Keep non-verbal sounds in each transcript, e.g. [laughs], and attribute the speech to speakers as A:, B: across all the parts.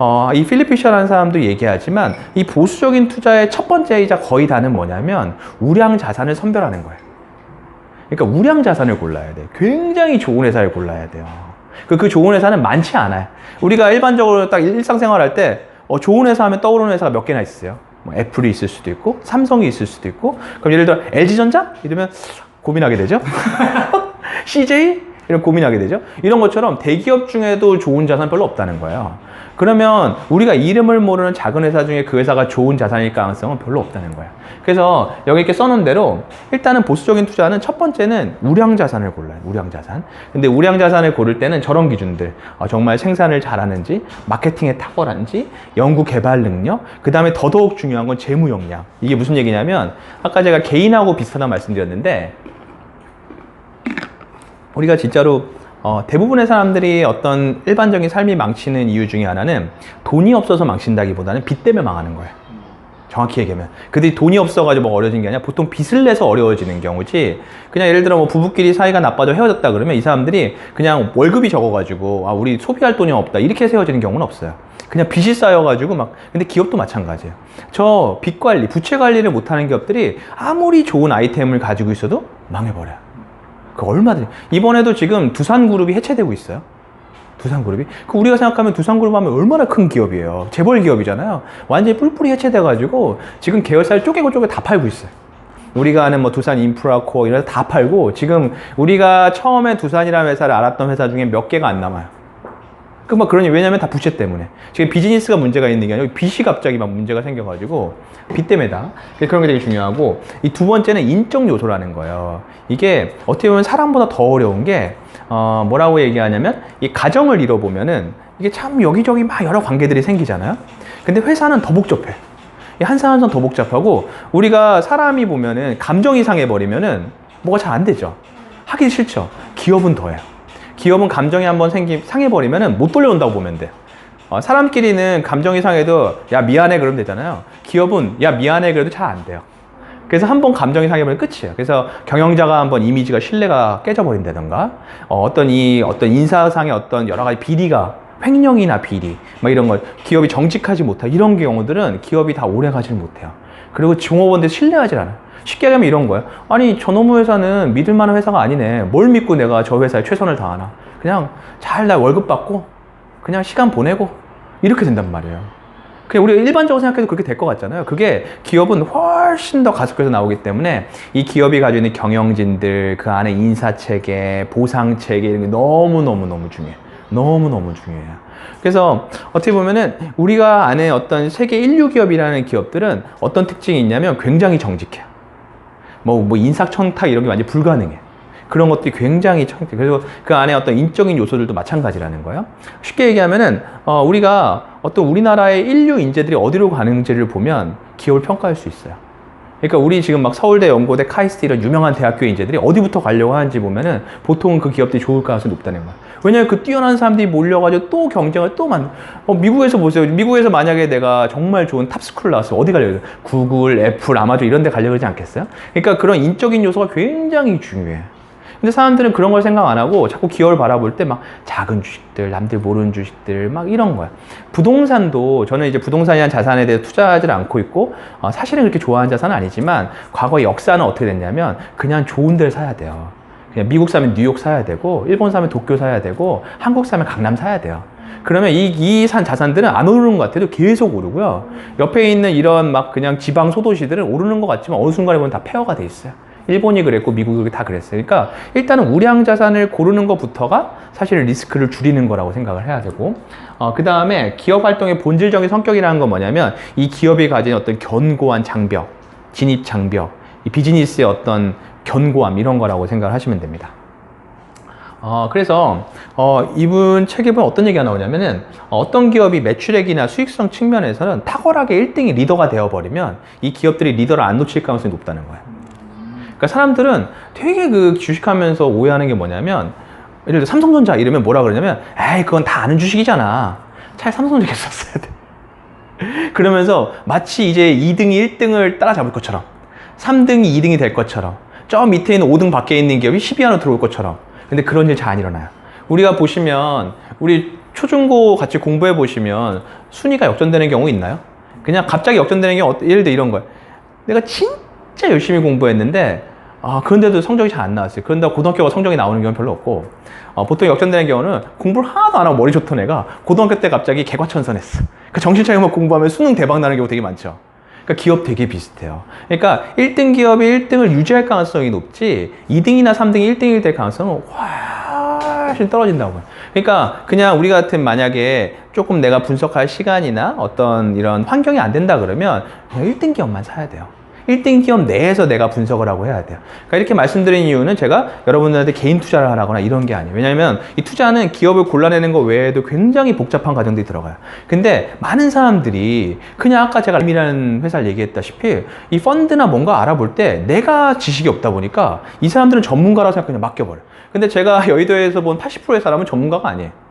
A: 어, 이 필립 피셔라는 사람도 얘기하지만 이 보수적인 투자의 첫 번째이자 거의 다는 뭐냐면 우량 자산을 선별하는 거예요. 그러니까 우량 자산을 골라야 돼. 굉장히 좋은 회사를 골라야 돼요. 그, 그 좋은 회사는 많지 않아요. 우리가 일반적으로 딱 일상생활 할 때, 어, 좋은 회사 하면 떠오르는 회사가 몇 개나 있어요. 뭐 애플이 있을 수도 있고, 삼성이 있을 수도 있고, 그럼 예를 들어 LG전자? 이러면 고민하게 되죠? [laughs] CJ? 이런 고민하게 되죠? 이런 것처럼 대기업 중에도 좋은 자산 별로 없다는 거예요. 그러면 우리가 이름을 모르는 작은 회사 중에 그 회사가 좋은 자산일 가능성은 별로 없다는 거예요. 그래서 여기 이렇게 써놓은 대로 일단은 보수적인 투자는 첫 번째는 우량 자산을 골라요. 우량 자산. 근데 우량 자산을 고를 때는 저런 기준들. 어, 정말 생산을 잘하는지, 마케팅에 탁월한지, 연구 개발 능력, 그 다음에 더더욱 중요한 건 재무 역량. 이게 무슨 얘기냐면 아까 제가 개인하고 비슷하다고 말씀드렸는데 우리가 진짜로 어, 대부분의 사람들이 어떤 일반적인 삶이 망치는 이유 중에 하나는 돈이 없어서 망친다기보다는 빚 때문에 망하는 거예요. 정확히 얘기하면. 그들이 돈이 없어가지고 뭐 어려진 게 아니라 보통 빚을 내서 어려워지는 경우지. 그냥 예를 들어 뭐 부부끼리 사이가 나빠져 헤어졌다 그러면 이 사람들이 그냥 월급이 적어가지고 아, 우리 소비할 돈이 없다. 이렇게 헤어지는 경우는 없어요. 그냥 빚이 쌓여가지고 막, 근데 기업도 마찬가지예요. 저 빚 관리, 부채 관리를 못하는 기업들이 아무리 좋은 아이템을 가지고 있어도 망해버려요. 그 얼마든지. 이번에도 지금 두산그룹이 해체되고 있어요. 두산그룹이. 그 우리가 생각하면 두산그룹 하면 얼마나 큰 기업이에요. 재벌 기업이잖아요. 완전히 뿔뿔이 해체돼 가지고 지금 계열사를 쪼개고 쪼개 다 팔고 있어요. 우리가 아는 뭐 두산 인프라코어 이런 데다 팔고 지금 우리가 처음에 두산이라는 회사를 알았던 회사 중에 몇 개가 안 남아요. 그막 그러니 왜냐면 다 부채 때문에. 지금 비즈니스가 문제가 있는 게 아니고 빚이 갑자기 막 문제가 생겨가지고 빚 때문에다. 그런 게 되게 중요하고 이 두 번째는 인적 요소라는 거예요. 이게 어떻게 보면 사람보다 더 어려운 게 어, 뭐라고 얘기하냐면 이 가정을 잃어보면은 이게 참 여기저기 막 여러 관계들이 생기잖아요. 근데 회사는 더 복잡해. 이한 사람 한더 복잡하고 우리가 사람이 보면은 감정이 상해버리면은 뭐가 잘 안 되죠. 하기 싫죠. 기업은 더해요 기업은 감정이 한번 생기 상해버리면 못 돌려온다고 보면 돼. 어, 사람끼리는 감정이 상해도 야 미안해 그러면 되잖아요. 기업은 야 미안해 그래도 잘 안 돼요. 그래서 한 번 감정이 상해버리면 끝이에요. 그래서 경영자가 한번 이미지가 신뢰가 깨져버린다던가 어, 떤이 어떤 인사상의 어떤 여러 가지 비리가 횡령이나 비리 뭐 이런 걸 기업이 정직하지 못하 이런 경우들은 기업이 다 오래 가지를 못해요. 그리고 종업원들 신뢰하지 않아요. 쉽게 얘기하면 이런 거예요. 아니 저놈의 회사는 믿을 만한 회사가 아니네. 뭘 믿고 내가 저 회사에 최선을 다하나. 그냥 잘 날 월급 받고 그냥 시간 보내고 이렇게 된단 말이에요. 그냥 우리가 일반적으로 생각해도 그렇게 될 것 같잖아요. 그게 기업은 훨씬 더 가속해서 나오기 때문에 이 기업이 가지고 있는 경영진들 그 안에 인사 체계, 보상 체계 이런 게 너무 너무 너무 중요해. 너무 너무 중요해요. 그래서 어떻게 보면은 우리가 아는 어떤 세계 인류 기업이라는 기업들은 어떤 특징이 있냐면 굉장히 정직해요. 뭐, 뭐 인사청탁 이런 게 완전 불가능해. 그런 것들이 굉장히 청탁. 그래서 그 안에 어떤 인적인 요소들도 마찬가지라는 거예요. 쉽게 얘기하면은 어, 우리가 어떤 우리나라의 인류 인재들이 어디로 가는지를 보면 기업을 평가할 수 있어요. 그러니까 우리 지금 막 서울대, 연고대, 카이스트 이런 유명한 대학교 인재들이 어디부터 가려고 하는지 보면은 보통은 그 기업들이 좋을 가능성이 높다는 거야. 왜냐면 그 뛰어난 사람들이 몰려가지고 또 경쟁을 또 만, 어, 미국에서 보세요. 미국에서 만약에 내가 정말 좋은 탑스쿨 나왔어. 어디 가려고? 구글, 애플, 아마존 이런 데 가려고 그러지 않겠어요? 그러니까 그런 인적인 요소가 굉장히 중요해. 근데 사람들은 그런 걸 생각 안 하고 자꾸 기업을 바라볼 때 막 작은 주식들, 남들 모르는 주식들 막 이런 거야. 부동산도 저는 이제 부동산이라는 자산에 대해 투자하지 않고 있고 어, 사실은 그렇게 좋아하는 자산은 아니지만 과거 역사는 어떻게 됐냐면 그냥 좋은 데를 사야 돼요. 그냥 미국 사면 뉴욕 사야 되고 일본 사면 도쿄 사야 되고 한국 사면 강남 사야 돼요. 그러면 이, 이산 자산들은 안 오르는 것 같아도 계속 오르고요. 옆에 있는 이런 막 그냥 지방 소도시들은 오르는 것 같지만 어느 순간에 보면 다 폐허가 돼 있어요. 일본이 그랬고 미국이 다 그랬어요. 그러니까 일단은 우량 자산을 고르는 것부터가 사실 리스크를 줄이는 거라고 생각을 해야 되고, 어, 그 다음에 기업 활동의 본질적인 성격이라는 건 뭐냐면 이 기업이 가진 어떤 견고한 장벽, 진입 장벽, 이 비즈니스의 어떤 견고함 이런 거라고 생각을 하시면 됩니다. 어, 그래서, 어, 이분 책에 보면 어떤 얘기가 나오냐면은, 어떤 기업이 매출액이나 수익성 측면에서는 탁월하게 1등이 리더가 되어버리면 이 기업들이 리더를 안 놓칠 가능성이 높다는 거예요. 그러니까 사람들은 되게 그 주식하면서 오해하는 게 뭐냐면, 예를 들어 삼성전자 이러면 뭐라 그러냐면, 에이, 그건 다 아는 주식이잖아. 차라리 삼성전자 샀어야 돼. [laughs] 그러면서 마치 이제 2등이 1등을 따라잡을 것처럼, 3등이 2등이 될 것처럼, 저 밑에 있는 5등 밖에 있는 기업이 10위 안으로 들어올 것처럼. 근데 그런 일 잘 안 일어나요. 우리가 보시면, 우리 초중고 같이 공부해 보시면 순위가 역전되는 경우 있나요? 그냥 갑자기 역전되는 경우 예를 들어 이런 거예요. 내가 진짜 열심히 공부했는데 아 그런데도 성적이 잘 안 나왔어요. 그런데 고등학교가 성적이 나오는 경우는 별로 없고 어, 보통 역전되는 경우는 공부를 하나도 안 하고 머리 좋던 애가 고등학교 때 갑자기 개과천선했어. 그 정신 차리고 공부하면 수능 대박 나는 경우 되게 많죠. 그러니까 기업 되게 비슷해요. 그러니까 1등 기업이 1등을 유지할 가능성이 높지 2등이나 3등이 1등일 될 가능성은 훨씬 떨어진다고요. 그러니까 그냥 우리 같은 만약에 조금 내가 분석할 시간이나 어떤 이런 환경이 안 된다 그러면 그냥 1등 기업만 사야 돼요. 1등 기업 내에서 내가 분석을 하고 해야 돼요. 그러니까 이렇게 말씀드린 이유는 제가 여러분들한테 개인 투자를 하라거나 이런 게 아니에요. 왜냐하면 이 투자는 기업을 골라내는 것 외에도 굉장히 복잡한 과정들이 들어가요. 근데 많은 사람들이 그냥 아까 제가 알미라는 회사를 얘기했다시피 이 펀드나 뭔가 알아볼 때 내가 지식이 없다 보니까 이 사람들은 전문가라고 생각 그냥 맡겨버려. 근데 제가 [laughs] 여의도에서 본 80%의 사람은 전문가가 아니에요.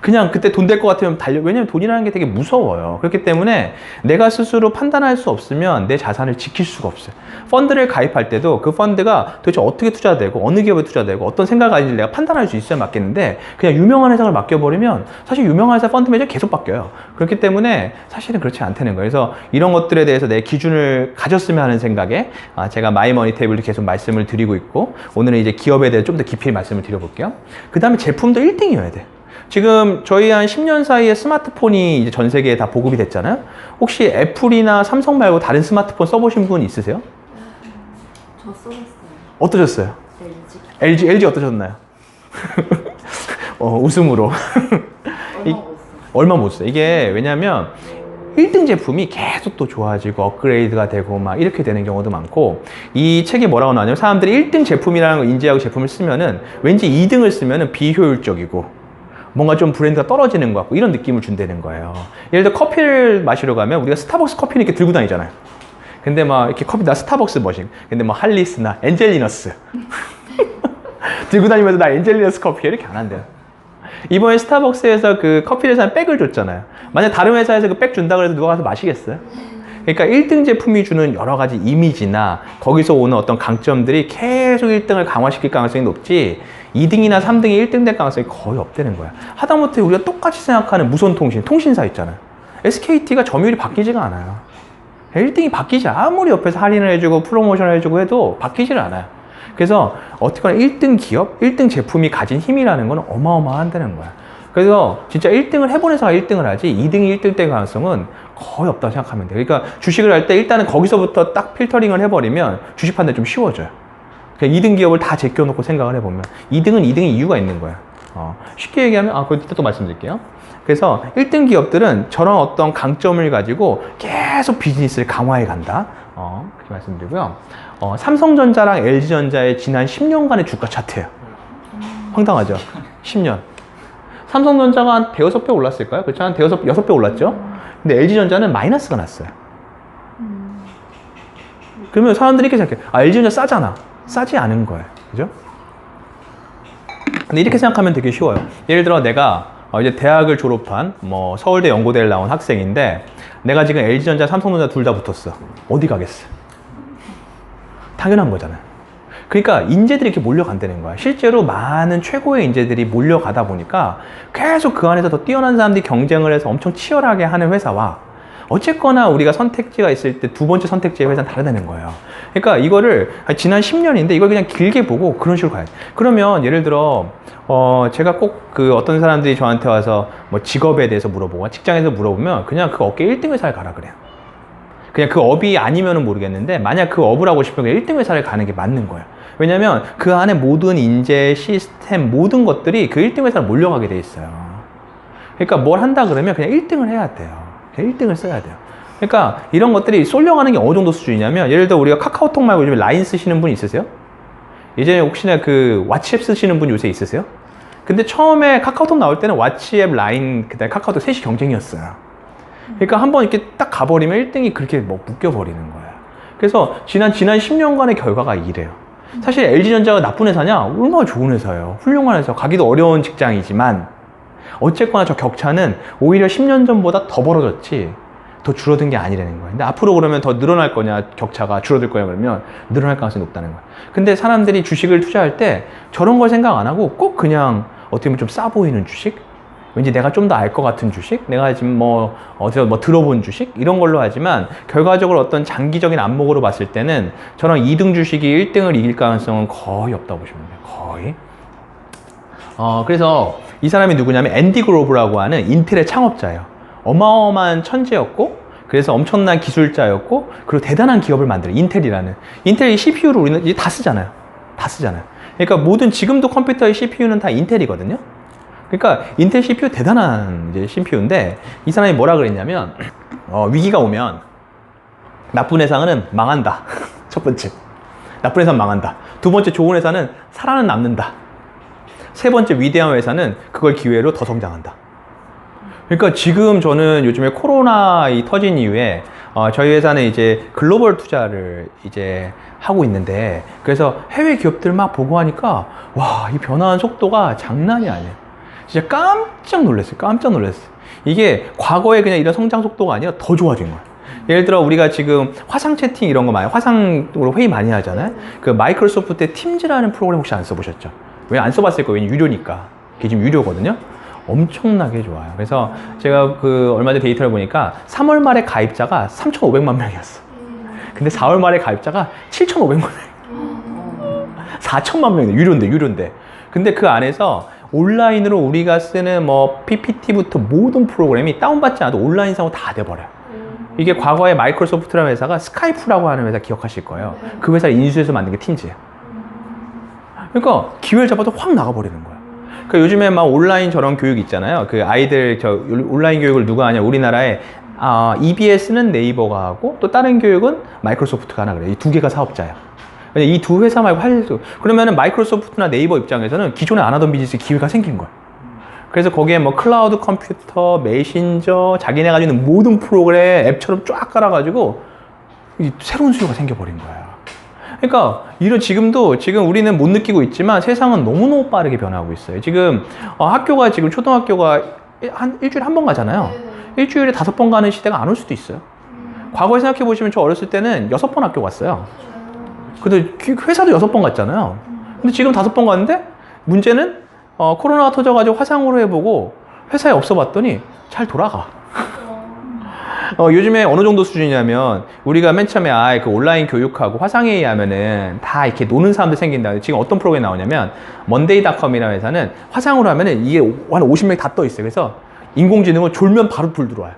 A: 그냥 그때 돈 될 것 같으면 달려. 왜냐면 돈이라는 게 되게 무서워요. 그렇기 때문에 내가 스스로 판단할 수 없으면 내 자산을 지킬 수가 없어요. 펀드를 가입할 때도 그 펀드가 도대체 어떻게 투자되고 어느 기업에 투자되고 어떤 생각을 가지는지 내가 판단할 수 있어야 맞겠는데 그냥 유명한 회사를 맡겨버리면 사실 유명한 회사 펀드 매니저 계속 바뀌어요. 그렇기 때문에 사실은 그렇지 않다는 거예요. 그래서 이런 것들에 대해서 내 기준을 가졌으면 하는 생각에 아, 제가 마이머니 테이블도 계속 말씀을 드리고 있고 오늘은 이제 기업에 대해 좀 더 깊이 말씀을 드려볼게요. 그 다음에 제품도 1등이어야 돼. 지금 저희 한 10년 사이에 스마트폰이 이제 전 세계에 다 보급이 됐잖아요. 혹시 애플이나 삼성 말고 다른 스마트폰 써보신 분 있으세요?
B: 저 써봤어요.
A: 어떠셨어요?
B: LG.
A: LG, LG 어떠셨나요? [laughs] 어, 웃음으로. 이-
B: 얼마 못 써.
A: 얼마 못 써요. 이게 왜냐면 1등 제품이 계속 또 좋아지고 업그레이드가 되고 막 이렇게 되는 경우도 많고 이 책이 뭐라고 나오냐면 사람들이 1등 제품이라는 걸 인지하고 제품을 쓰면은 왠지 2등을 쓰면은 비효율적이고 뭔가 좀 브랜드가 떨어지는 것 같고 이런 느낌을 준다는 거예요. 예를 들어 커피를 마시러 가면 우리가 스타벅스 커피는 이렇게 들고 다니잖아요. 근데 막 이렇게 커피 나 스타벅스 머신 근데 뭐 할리스나 엔젤리너스 [laughs] 들고 다니면서 나 엔젤리너스 커피 이렇게 안 한대요. 이번에 스타벅스에서 그 커피를 산 백을 줬잖아요. 만약 다른 회사에서 그 백 준다 그래도 누가 가서 마시겠어요? 그러니까 1등 제품이 주는 여러 가지 이미지나 거기서 오는 어떤 강점들이 계속 1등을 강화시킬 가능성이 높지 2등이나 3등이 1등 될 가능성이 거의 없다는 거야. 하다못해 우리가 똑같이 생각하는 무선통신, 통신사 있잖아요. SKT가 점유율이 바뀌지가 않아요. 1등이 바뀌지. 아무리 옆에서 할인을 해주고 프로모션을 해주고 해도 바뀌질 않아요. 그래서 어떻게나 1등 기업, 1등 제품이 가진 힘이라는 건 어마어마한다는 거야. 그래서 진짜 1등을 해본 회사가 1등을 하지 2등이 1등 될 가능성은 거의 없다고 생각하면 돼요. 그러니까 주식을 할 때 일단은 거기서부터 딱 필터링을 해버리면 주식 판단 좀 쉬워져요. 그냥 2등 기업을 다 제껴놓고 생각을 해보면 2등은 2등의 이유가 있는 거야. 어, 쉽게 얘기하면 아 이따 또 말씀드릴게요. 그래서 1등 기업들은 저런 어떤 강점을 가지고 계속 비즈니스를 강화해 간다. 어, 그렇게 말씀드리고요. 어, 삼성전자랑 LG전자의 지난 10년간의 주가 차트예요. 황당하죠? 10년. 삼성전자가 한 대여섯 배 올랐을까요? 그렇죠? 한 대여섯, 여섯 배 올랐죠? 근데 LG전자는 마이너스가 났어요. 그러면 사람들이 이렇게 생각해요. 아, LG전자 싸잖아. 싸지 않은 거예요. 그죠? 근데 이렇게 생각하면 되게 쉬워요. 예를 들어 내가 어, 이제 대학을 졸업한 뭐 서울대 연고대를 나온 학생인데 내가 지금 LG전자, 삼성전자 둘 다 붙었어. 어디 가겠어? 당연한 거잖아요. 그러니까 인재들이 이렇게 몰려간다는 거야. 실제로 많은 최고의 인재들이 몰려가다 보니까 계속 그 안에서 더 뛰어난 사람들이 경쟁을 해서 엄청 치열하게 하는 회사와 어쨌거나 우리가 선택지가 있을 때 두 번째 선택지의 회사는 다르다는 거예요. 그러니까 이거를 지난 10년인데 이걸 그냥 길게 보고 그런 식으로 가야 돼. 그러면 예를 들어 어 제가 꼭 그 어떤 사람들이 저한테 와서 뭐 직업에 대해서 물어보고 직장에서 물어보면 그냥 그 업계 1등 회사를 가라 그래요. 그냥 그 업이 아니면은 모르겠는데 만약 그 업을 하고 싶으면 1등 회사를 가는 게 맞는 거예요. 왜냐면 그 안에 모든 인재, 시스템, 모든 것들이 그 1등 회사로 몰려가게 돼 있어요. 그러니까 뭘 한다 그러면 그냥 1등을 해야 돼요. 그냥 1등을 써야 돼요. 그러니까 이런 것들이 쏠려가는 게 어느 정도 수준이냐면 예를 들어 우리가 카카오톡 말고 요즘 라인 쓰시는 분 있으세요? 예전에 혹시나 그 왓츠앱 쓰시는 분 요새 있으세요? 근데 처음에 카카오톡 나올 때는 왓츠앱, 라인, 그다음에 카카오톡 셋이 경쟁이었어요. 그러니까 한번 이렇게 딱 가버리면 1등이 그렇게 뭐 묶여버리는 거야. 그래서 지난 지난 10년간의 결과가 이래요. 사실 LG전자가 나쁜 회사냐? 얼마나 좋은 회사예요. 훌륭한 회사. 가기도 어려운 직장이지만 어쨌거나 저 격차는 오히려 10년 전보다 더 벌어졌지 더 줄어든 게 아니라는 거예요. 근데 앞으로 그러면 더 늘어날 거냐 격차가 줄어들 거냐 그러면 늘어날 가능성이 높다는 거예요. 근데 사람들이 주식을 투자할 때 저런 걸 생각 안 하고 꼭 그냥 어떻게 보면 좀 싸 보이는 주식 왠지 내가 좀 더 알 것 같은 주식, 내가 지금 뭐 어디서 뭐 들어본 주식 이런 걸로 하지만 결과적으로 어떤 장기적인 안목으로 봤을 때는 저런 2등 주식이 1등을 이길 가능성은 거의 없다고 보시면 돼요. 거의. 어, 그래서 이 사람이 누구냐면 앤디 그로브라고 하는 인텔의 창업자예요. 어마어마한 천재였고, 그래서 엄청난 기술자였고, 그리고 대단한 기업을 만들어. 인텔이라는. 인텔 이 CPU를 우리는 이제 다 쓰잖아요. 다 쓰잖아요. 그러니까 모든 지금도 컴퓨터의 CPU는 다 인텔이거든요. 그러니까 인텔 CPU 대단한 이제 CPU인데 이 사람이 뭐라 그랬냐면 어, 위기가 오면 나쁜 회사는 망한다. [laughs] 첫 번째. 나쁜 회사는 망한다. 두 번째 좋은 회사는 살아는 남는다. 세 번째 위대한 회사는 그걸 기회로 더 성장한다. 그러니까 지금 저는 요즘에 코로나 이 터진 이후에 어, 저희 회사는 이제 글로벌 투자를 이제 하고 있는데 그래서 해외 기업들 막 보고 하니까 와, 이 변화한 속도가 장난이 아니에요. 진짜 깜짝 놀랐어요. 깜짝 놀랐어요. 이게 과거에 그냥 이런 성장 속도가 아니라 더 좋아진 거예요. 예를 들어 우리가 지금 화상 채팅 이런 거 많이 화상으로 회의 많이 하잖아요. 그 마이크로소프트의 팀즈라는 프로그램 혹시 안 써보셨죠? 왜 안 써봤을 거예요? 왜냐면 유료니까. 이게 지금 유료거든요. 엄청나게 좋아요. 그래서 제가 그 얼마 전에 데이터를 보니까 3월 말에 가입자가 3,500만 명이었어. 근데 4월 말에 가입자가 7,500만 명. 4천만 명이네. 유료인데, 유료인데. 근데 그 안에서 온라인으로 우리가 쓰는 뭐 PPT부터 모든 프로그램이 다운받지 않아도 온라인상으로 다 돼버려요. 이게 과거에 마이크로소프트라는 회사가 스카이프라고 하는 회사 기억하실 거예요. 그 회사를 인수해서 만든 게 팀즈예요. 그러니까 기회를 잡아도 확 나가버리는 거야. 그러니까 요즘에 막 온라인 저런 교육 있잖아요. 그 아이들 저 온라인 교육을 누가 하냐? 우리나라에 아, EBS는 네이버가 하고 또 다른 교육은 마이크로소프트가 하나 그래요. 이두 개가 사업자야. 이 두 회사 말고 할 수. 그러면은 마이크로소프트나 네이버 입장에서는 기존에 안 하던 비즈니스 기회가 생긴 거야. 그래서 거기에 뭐 클라우드 컴퓨터, 메신저, 자기네가 가지고 있는 모든 프로그램 앱처럼 쫙 깔아가지고 이 새로운 수요가 생겨버린 거야. 그러니까 이런 지금도 지금 우리는 못 느끼고 있지만 세상은 너무너무 빠르게 변하고 있어요. 지금 어, 학교가 지금 초등학교가 일- 한 일주일에 한 번 가잖아요. 일주일에 다섯 번 가는 시대가 안 올 수도 있어요. 과거에 생각해 보시면 저 어렸을 때는 여섯 번 학교 갔어요. 근데 기- 회사도 여섯 번 갔잖아요. 근데 지금 다섯 번 갔는데 문제는 어, 코로나가 터져가지고 화상으로 해보고 회사에 없어 봤더니 잘 돌아가. 어, 요즘에 어느 정도 수준이냐면 우리가 맨 처음에 아, 그 온라인 교육하고 화상회의 하면은 다 이렇게 노는 사람들 생긴다. 지금 어떤 프로그램이 나오냐면 먼데이닷컴이라는 회사는 화상으로 하면은 이게 한 50명 다 떠 있어요. 그래서 인공지능은 졸면 바로 불 들어와요.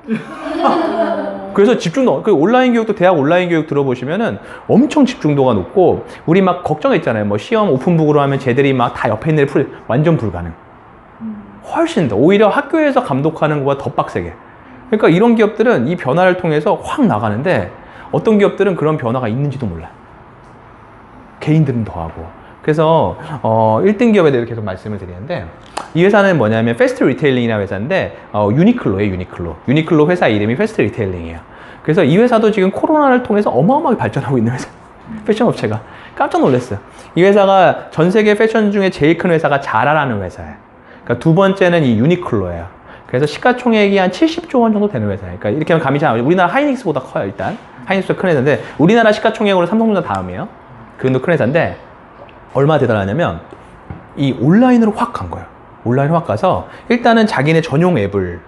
A: 그래서 집중도 그 온라인 교육도 대학 온라인 교육 들어보시면은 엄청 집중도가 높고 우리 막 걱정했잖아요. 뭐 시험 오픈북으로 하면 쟤들이 막 다 옆에 있는 애들 풀 완전 불가능. 훨씬 더 오히려 학교에서 감독하는 것보다 더 빡세게. 그러니까 이런 기업들은 이 변화를 통해서 확 나가는데 어떤 기업들은 그런 변화가 있는지도 몰라. 개인들은 더 하고. 그래서 어 1등 기업에 대해서 계속 말씀을 드리는데 이 회사는 뭐냐면 패스트 리테일링이라는 회사인데 어, 유니클로예요, 유니클로. 유니클로 회사 이름이 패스트 리테일링이에요. 그래서 이 회사도 지금 코로나를 통해서 어마어마하게 발전하고 있는 회사. [laughs] 패션 업체가 깜짝 놀랐어요. 이 회사가 전 세계 패션 중에 제일 큰 회사가 자라라는 회사예요. 그러니까 두 번째는 이 유니클로예요. 그래서 시가총액이 한 70조 원 정도 되는 회사예요. 그러니까 이렇게 하면 감이 잘 나오죠. 우리나라 하이닉스보다 커요, 일단. 하이닉스보다 큰 회사인데 우리나라 시가총액으로 삼성전자 다음이에요. 그 정도 큰 회사인데 얼마나 대단하냐면 이 온라인으로 확 간 거예요. 온라인으로 확 가서 일단은 자기네 전용 앱을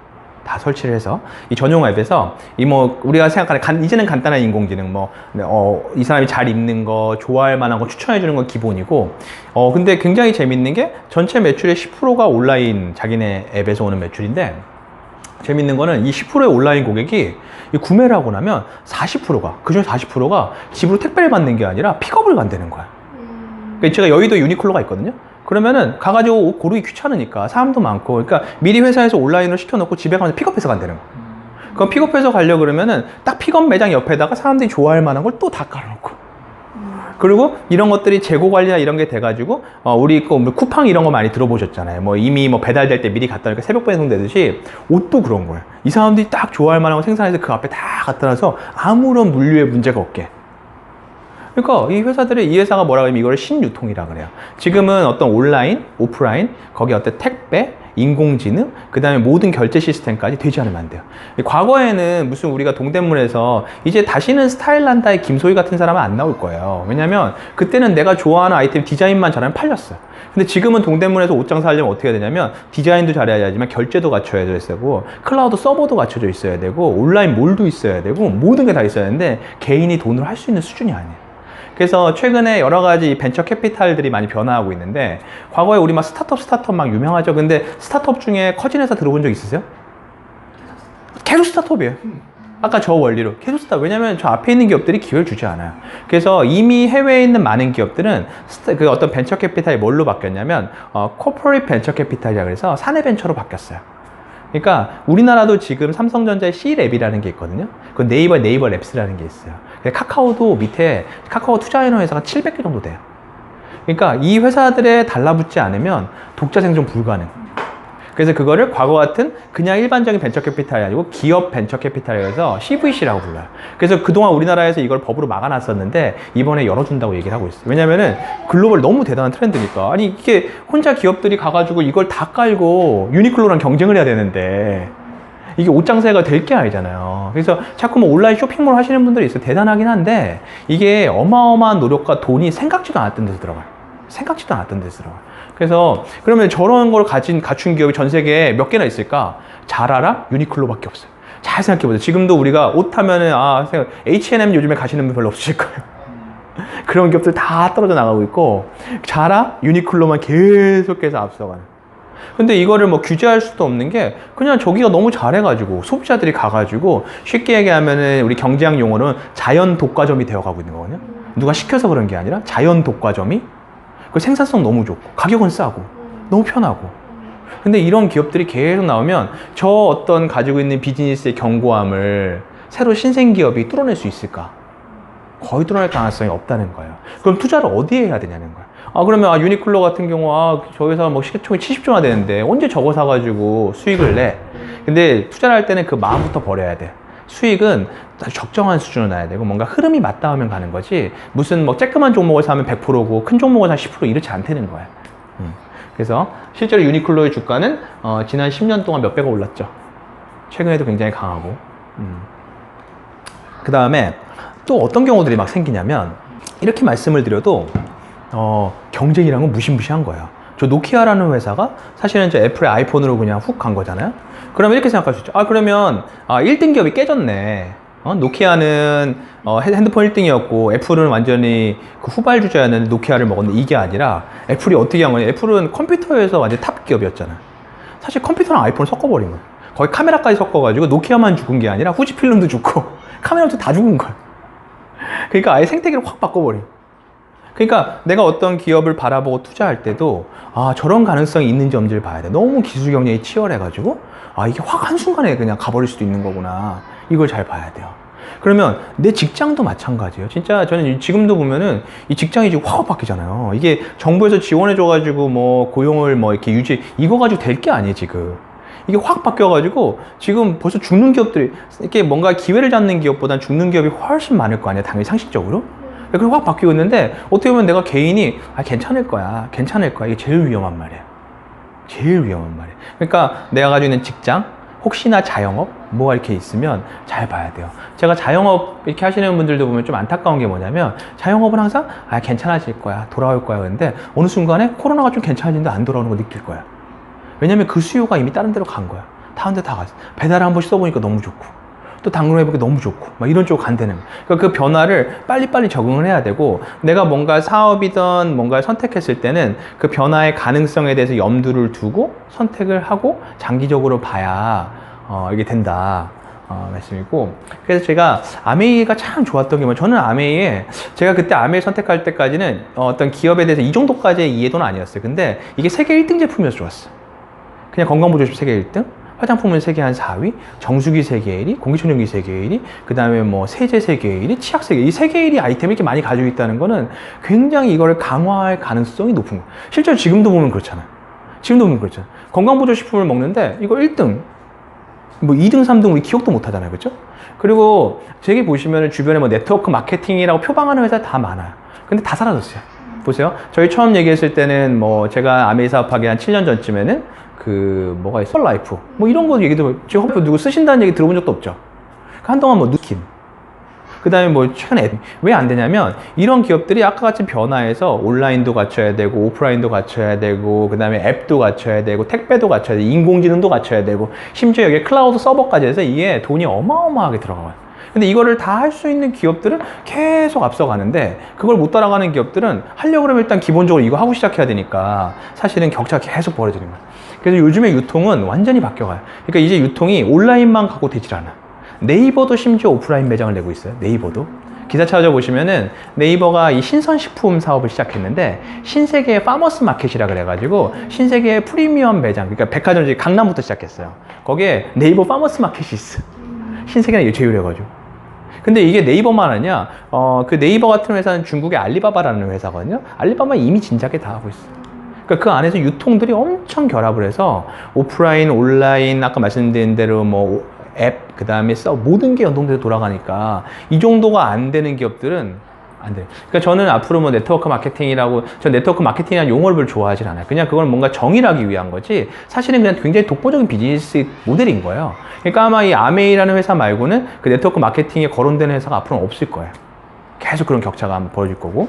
A: 다 설치를 해서 이 전용 앱에서 이 뭐 우리가 생각하는 간- 이제는 간단한 인공지능 뭐어이 사람이 잘 입는 거 좋아할 만한 거 추천해 주는 건 기본이고 어 근데 굉장히 재밌는 게 전체 매출의 10%가 온라인 자기네 앱에서 오는 매출인데 재밌는 거는 이 10%의 온라인 고객이 이 구매를 하고 나면 40%가 그중에 40%가 집으로 택배를 받는 게 아니라 픽업을 간다는 거야. 그러니까 제가 여의도 유니클로가 있거든요. 그러면은 가가지고 옷 고르기 귀찮으니까 사람도 많고, 그러니까 미리 회사에서 온라인으로 시켜놓고 집에 가면서 픽업해서 간다는 거. 그럼 픽업해서 가려 그러면은 딱 픽업 매장 옆에다가 사람들이 좋아할 만한 걸 또 다 깔아놓고. 그리고 이런 것들이 재고 관리나 이런 게 돼가지고 어, 우리 그 쿠팡 이런 거 많이 들어보셨잖아요. 뭐 이미 뭐 배달될 때 미리 갖다 놓으니까 새벽 배송되듯이 옷도 그런 거예요. 이 사람들이 딱 좋아할 만한 거 생산해서 그 앞에 다 갖다 놔서 아무런 물류에 문제가 없게. 그러니까 이 회사들이 이 회사가 뭐라 그러면 이거를 신유통이라 그래요. 지금은 어떤 온라인, 오프라인, 거기 어떤 택배 인공지능, 그 다음에 모든 결제 시스템까지 되지 않으면 안 돼요. 과거에는 무슨 우리가 동대문에서 이제 다시는 스타일란다의 김소희 같은 사람은 안 나올 거예요. 왜냐면 그때는 내가 좋아하는 아이템 디자인만 잘하면 팔렸어요. 근데 지금은 동대문에서 옷 장사하려면 어떻게 해야 되냐면 디자인도 잘해야 되지만 결제도 갖춰야 되고 클라우드 서버도 갖춰져 있어야 되고 온라인 몰도 있어야 되고 모든 게 다 있어야 되는데 개인이 돈으로 할 수 있는 수준이 아니에요. 그래서 최근에 여러 가지 벤처 캐피탈들이 많이 변화하고 있는데 과거에 우리 막 스타트업 스타트업 막 유명하죠. 근데 스타트업 중에 커진 회사 들어본 적 있으세요? 계속 스타트업이에요. 아까 저 원리로 계속 스타트업. 왜냐면 저 앞에 있는 기업들이 기회를 주지 않아요. 그래서 이미 해외에 있는 많은 기업들은 스타- 그 어떤 벤처 캐피탈이 뭘로 바뀌었냐면 어, 코퍼레이트 벤처 캐피탈이라 그래서 사내 벤처로 바뀌었어요. 그러니까 우리나라도 지금 삼성전자의 C랩이라는 게 있거든요. 그 네이버 네이버 랩스라는 게 있어요. 근데 카카오도 밑에 카카오 투자하는 회사가 700개 정도 돼요. 그러니까 이 회사들에 달라붙지 않으면 독자 생존 불가능. 그래서 그거를 과거 같은 그냥 일반적인 벤처 캐피탈이 아니고 기업 벤처 캐피탈이라서 CVC라고 불러요. 그래서 그동안 우리나라에서 이걸 법으로 막아놨었는데 이번에 열어준다고 얘기를 하고 있어요. 왜냐면은 글로벌 너무 대단한 트렌드니까. 아니 이게 혼자 기업들이 가가지고 이걸 다 깔고 유니클로랑 경쟁을 해야 되는데 이게 옷 장사가 될 게 아니잖아요. 그래서 자꾸 뭐 온라인 쇼핑몰 하시는 분들이 있어요. 대단하긴 한데 이게 어마어마한 노력과 돈이 생각지도 않았던 데서 들어가요. 생각지도 않았던 데서 들어가요. 그래서 그러면 저런 걸 가진 갖춘 기업이 전 세계에 몇 개나 있을까? 자라랑 유니클로밖에 없어요. 잘 생각해 보세요. 지금도 우리가 옷 하면은 아 H&M 요즘에 가시는 분 별로 없으실 거예요. [laughs] 그런 기업들 다 떨어져 나가고 있고 자라, 유니클로만 계속해서 앞서가는. 근데 이거를 뭐 규제할 수도 없는 게 그냥 저기가 너무 잘해가지고 소비자들이 가가지고 쉽게 얘기하면은 우리 경제학 용어는 자연 독과점이 되어가고 있는 거거든요. 누가 시켜서 그런 게 아니라 자연 독과점이 그 생산성 너무 좋고 가격은 싸고 너무 편하고 근데 이런 기업들이 계속 나오면 저 어떤 가지고 있는 비즈니스의 견고함을 새로 신생 기업이 뚫어낼 수 있을까? 거의 뚫어낼 가능성이 없다는 거예요. 그럼 투자를 어디에 해야 되냐는 거예요. 아 그러면 아 유니클로 같은 경우 아 저 회사 뭐 시가총이 70조나 되는데 언제 저거 사가지고 수익을 내? 근데 투자를 할 때는 그 마음부터 버려야 돼. 수익은 적정한 수준으로 나야 되고 뭔가 흐름이 맞닿으면 가는 거지 무슨 뭐 쬐끄만 종목을 사면 100%고 큰 종목을 사면 10% 이렇지 않다는 거야. 음. 그래서 실제로 유니클로의 주가는 어, 지난 10년 동안 몇 배가 올랐죠. 최근에도 굉장히 강하고. 그 다음에 또 어떤 경우들이 막 생기냐면 이렇게 말씀을 드려도 어, 경쟁이란 건 무시무시한 거예요. 저 노키아라는 회사가 사실은 저 애플의 아이폰으로 그냥 훅 간 거잖아요. 그러면 이렇게 생각할 수 있죠. 아 그러면 아, 1등 기업이 깨졌네. 어, 노키아는 어, 핸- 핸드폰 1등이었고 애플은 완전히 그 후발주자였는데 노키아를 먹었는데 이게 아니라 애플이 어떻게 한 거냐? 애플은 컴퓨터에서 완전 탑 기업이었잖아요. 사실 컴퓨터랑 아이폰을 섞어버린 거예요. 거의 카메라까지 섞어가지고 노키아만 죽은 게 아니라 후지필름도 죽고 [laughs] 카메라도 다 죽은 거예요. 그러니까 아예 생태계를 확 바꿔버린. 그러니까 내가 어떤 기업을 바라보고 투자할 때도 아 저런 가능성이 있는지 없는지를 봐야 돼. 너무 기술 경쟁이 치열해가지고 아 이게 확 한순간에 그냥 가버릴 수도 있는 거구나. 이걸 잘 봐야 돼요. 그러면 내 직장도 마찬가지예요. 진짜 저는 지금도 보면은 이 직장이 지금 확 바뀌잖아요. 이게 정부에서 지원해줘가지고 뭐 고용을 뭐 이렇게 유지 이거 가지고 될 게 아니에요 지금. 이게 확 바뀌어가지고 지금 벌써 죽는 기업들이 이렇게 뭔가 기회를 잡는 기업보단 죽는 기업이 훨씬 많을 거 아니에요. 당연히 상식적으로. 그게 확 바뀌고 있는데 어떻게 보면 내가 개인이 아 괜찮을 거야, 괜찮을 거야. 이게 제일 위험한 말이에요. 제일 위험한 말이에요. 그러니까 내가 가지고 있는 직장, 혹시나 자영업, 뭐가 이렇게 있으면 잘 봐야 돼요. 제가 자영업 이렇게 하시는 분들도 보면 좀 안타까운 게 뭐냐면 자영업은 항상 아 괜찮아질 거야, 돌아올 거야. 근데 어느 순간에 코로나가 좀 괜찮아지는데 안 돌아오는 거 느낄 거야. 왜냐면 그 수요가 이미 다른 데로 간 거야. 다른 데 다 갔어. 배달 한 번씩 써보니까 너무 좋고. 또 당근해보니까 너무 좋고. 막 이런 쪽으로 간다는. 그러니까 그 변화를 빨리빨리 적응을 해야 되고, 내가 뭔가 사업이든 뭔가를 선택했을 때는 그 변화의 가능성에 대해서 염두를 두고 선택을 하고 장기적으로 봐야, 어, 이게 된다. 어, 말씀이고. 그래서 제가 아메이가 참 좋았던 게 뭐, 저는 아메이에, 제가 그때 아메이 선택할 때까지는 어, 어떤 기업에 대해서 이 정도까지의 이해도는 아니었어요. 근데 이게 세계 1등 제품이어서 좋았어요. 그냥 건강보조식 세계 1등, 화장품은 세계 한 4위, 정수기 세계 1위, 공기청정기 세계 1위, 그 다음에 뭐 세제 세계 1위, 치약 세계 1위, 이 세계 1위 아이템을 이렇게 많이 가지고 있다는 거는 굉장히 이거를 강화할 가능성이 높은 거예요. 실제로 지금도 보면 그렇잖아요. 지금도 보면 그렇잖아요. 건강보조식품을 먹는데 이거 1등, 뭐 2등, 3등 우리 기억도 못 하잖아요. 그죠? 그리고 저기 보시면 주변에 뭐 네트워크 마케팅이라고 표방하는 회사 다 많아요. 근데 다 사라졌어요. 보세요. 저희 처음 얘기했을 때는 뭐 제가 아메이 사업하기 한 7년 전쯤에는 그 뭐가 있어? 라이프 뭐 이런 거 얘기도 지금 홈페이지 누구 쓰신다는 얘기 들어본 적도 없죠. 한동안 뭐 누킴 그 다음에 뭐 최근에 왜 안 되냐면 이런 기업들이 아까 같이 변화해서 온라인도 갖춰야 되고 오프라인도 갖춰야 되고 그 다음에 앱도 갖춰야 되고 택배도 갖춰야 되고 인공지능도 갖춰야 되고 심지어 여기 클라우드 서버까지 해서 이게 돈이 어마어마하게 들어가요. 근데 이거를 다 할 수 있는 기업들은 계속 앞서가는데 그걸 못 따라가는 기업들은 하려고 그러면 일단 기본적으로 이거 하고 시작해야 되니까 사실은 격차가 계속 벌어지는 거예요. 그래서 요즘에 유통은 완전히 바뀌어가요. 그러니까 이제 유통이 온라인만 갖고 되질 않아. 네이버도 심지어 오프라인 매장을 내고 있어요. 네이버도. 기사 찾아보시면은 네이버가 이 신선식품 사업을 시작했는데 신세계의 파머스 마켓이라 그래가지고 신세계의 프리미엄 매장, 그러니까 백화점지 강남부터 시작했어요. 거기에 네이버 파머스 마켓이 있어. 신세계는 이게 제휴해가지고. 근데 이게 네이버만 하냐? 어, 그 네이버 같은 회사는 중국의 알리바바라는 회사거든요. 알리바바 이미 진작에 다 하고 있어. 그러니까 그 안에서 유통들이 엄청 결합을 해서 오프라인, 온라인, 아까 말씀드린 대로 뭐 앱, 그 다음에 써 모든 게 연동돼서 돌아가니까 이 정도가 안 되는 기업들은 안 돼요. 그러니까 저는 앞으로 뭐 네트워크 마케팅이라고 저 네트워크 마케팅이라는 용어를 좋아하진 않아요. 그냥 그걸 뭔가 정의하기 위한 거지 사실은 그냥 굉장히 독보적인 비즈니스 모델인 거예요. 그러니까 아마 이 아메이라는 회사 말고는 그 네트워크 마케팅에 거론되는 회사가 앞으로는 없을 거예요. 계속 그런 격차가 벌어질 거고.